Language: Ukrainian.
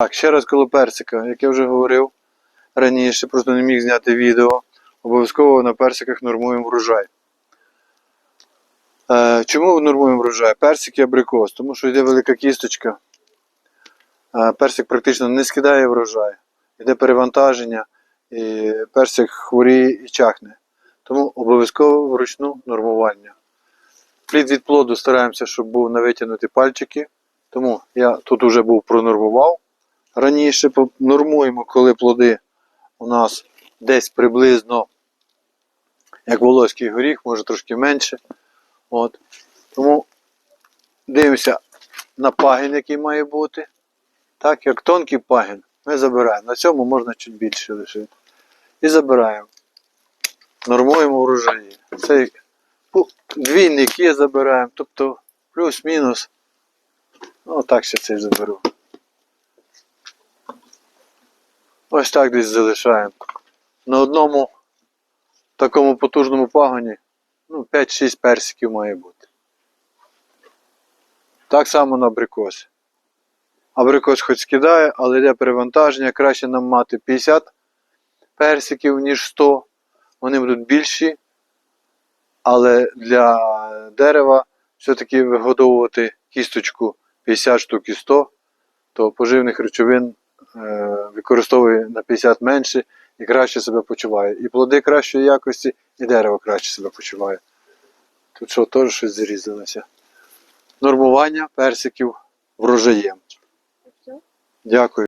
Так, ще раз коло персика, як я вже говорив раніше, просто не міг зняти відео. Обов'язково на персиках нормуємо врожай. Е, чому нормуємо врожай? Персик і абрикос, тому що йде велика кісточка. Е, персик практично не скидає врожай. Йде перевантаження, і персик хворіє і чахне. Тому обов'язково вручну нормування. Плід від плоду стараємося, щоб був на витягнуті пальчики. Тому я тут вже був пронормував. Раніше нормуємо, коли плоди у нас десь приблизно, як волоський горіх, може трошки менше. От. Тому дивимося на пагін, який має бути. Так, як тонкий пагін, ми забираємо. На цьому можна чуть більше лишити. І забираємо. Нормуємо врожаї. Цей пу- двійники забираємо, тобто плюс-мінус. Ну, так ще цей заберу. Ось так десь залишаємо. На одному такому потужному пагоні ну, 5-6 персиків має бути. Так само на абрикос. Абрикос хоч скидає, але йде перевантаження. Краще нам мати 50 персиків, ніж 100. Вони будуть більші. Але для дерева все-таки вигодовувати кісточку 50 штук і 100, то поживних речовин використовує на 50 менше і краще себе почуває. І плоди кращої якості, і дерево краще себе почуває. Тут що теж щось зрізалося. Нормування персиків врожаєм. Дякую.